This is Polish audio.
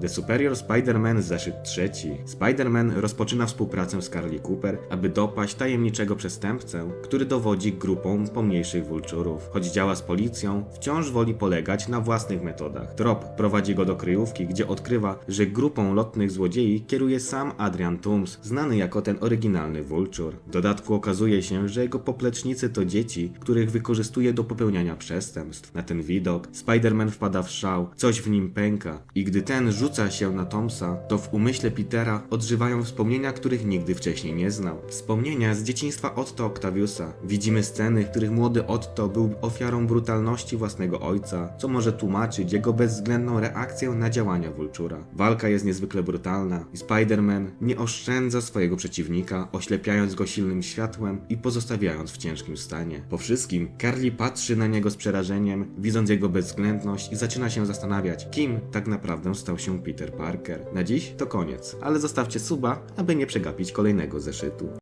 The Superior Spider-Man zeszyt trzeci. Spider-Man rozpoczyna współpracę z Carly Cooper, aby dopaść tajemniczego przestępcę, który dowodzi grupą pomniejszych vulturów. Choć działa z policją, wciąż woli polegać na własnych metodach. Trop prowadzi go do kryjówki, gdzie odkrywa, że grupą lotnych złodziei kieruje sam Adrian Toomes, znany jako ten oryginalny vulture. W dodatku okazuje się, że jego poplecznicy to dzieci, których wykorzystuje do popełniania przestępstw. Na ten widok Spider-Man wpada w szał, coś w nim pęka i gdy ten rzuca się na Tomsa, to w umyśle Petera odżywają wspomnienia, których nigdy wcześniej nie znał. Wspomnienia z dzieciństwa Otto Octaviusa. Widzimy sceny, w których młody Otto był ofiarą brutalności własnego ojca, co może tłumaczyć jego bezwzględną reakcję na działania Vultura. Walka jest niezwykle brutalna i Spider-Man nie oszczędza swojego przeciwnika, oślepiając go silnym światłem i pozostawiając w ciężkim stanie. Po wszystkim Carly patrzy na niego z przerażeniem, widząc jego bezwzględność i zaczyna się zastanawiać, kim tak naprawdę stał się Peter Parker. Na dziś to koniec, ale zostawcie suba, aby nie przegapić kolejnego zeszytu.